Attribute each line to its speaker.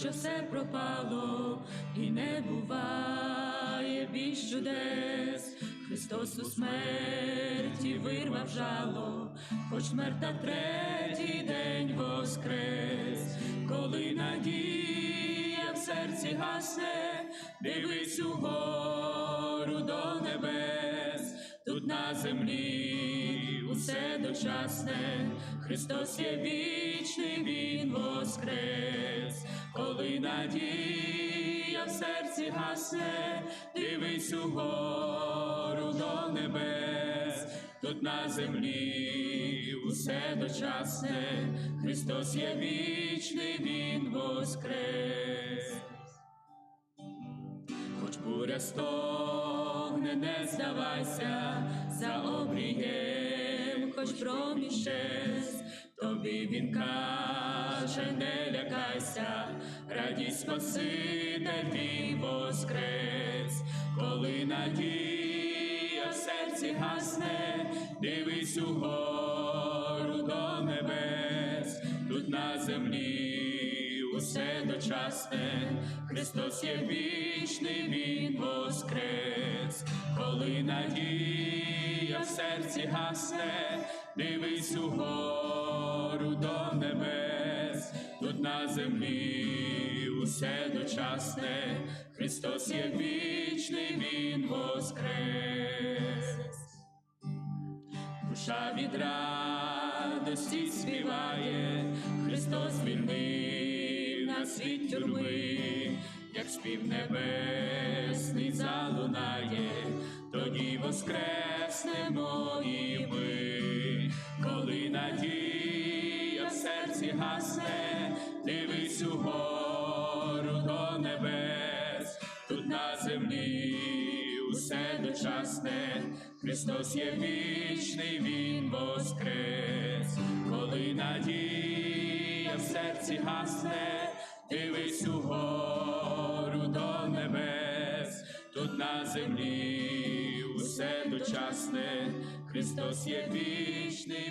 Speaker 1: що все пропало, і не буває більш чудес. Христос у смерті вирвав жало, хоч мерта третій день воскрес, коли надія в серці гасне, дивись угору до небес, тут на землі усе дочасне, Христос є вічний, Він воскрес, коли надія в серці гасне, дивись угору до небес, тут на землі усе дочасне, Христос є вічний, Він воскрес. Хоч буря стогне, не здавайся за обрієм, хоч проміщес, тобі він каже, не лякайся, радій Спаситель твій воскрес, коли надія в серці гасне, дивись угору до небес, тут на землі усе дочасне, Христос є вічний, Він воскрес, коли надія в серці гасне, дивись угору до небес, тут на землі усе дочасне, Христос є вічний, Він воскрес. Душа від радості співає, Христос звільнив нас тюрми, як спів небесний залунає, тоді воскреснемо і ми, коли надія в серці гасне, дивись угору до небес, тут на землі усе дочасне, Христос є вічний, Він воскрес, коли надія в серці гасне, дивись угору до небес, тут на землі усе дочасне, Христос є вічний.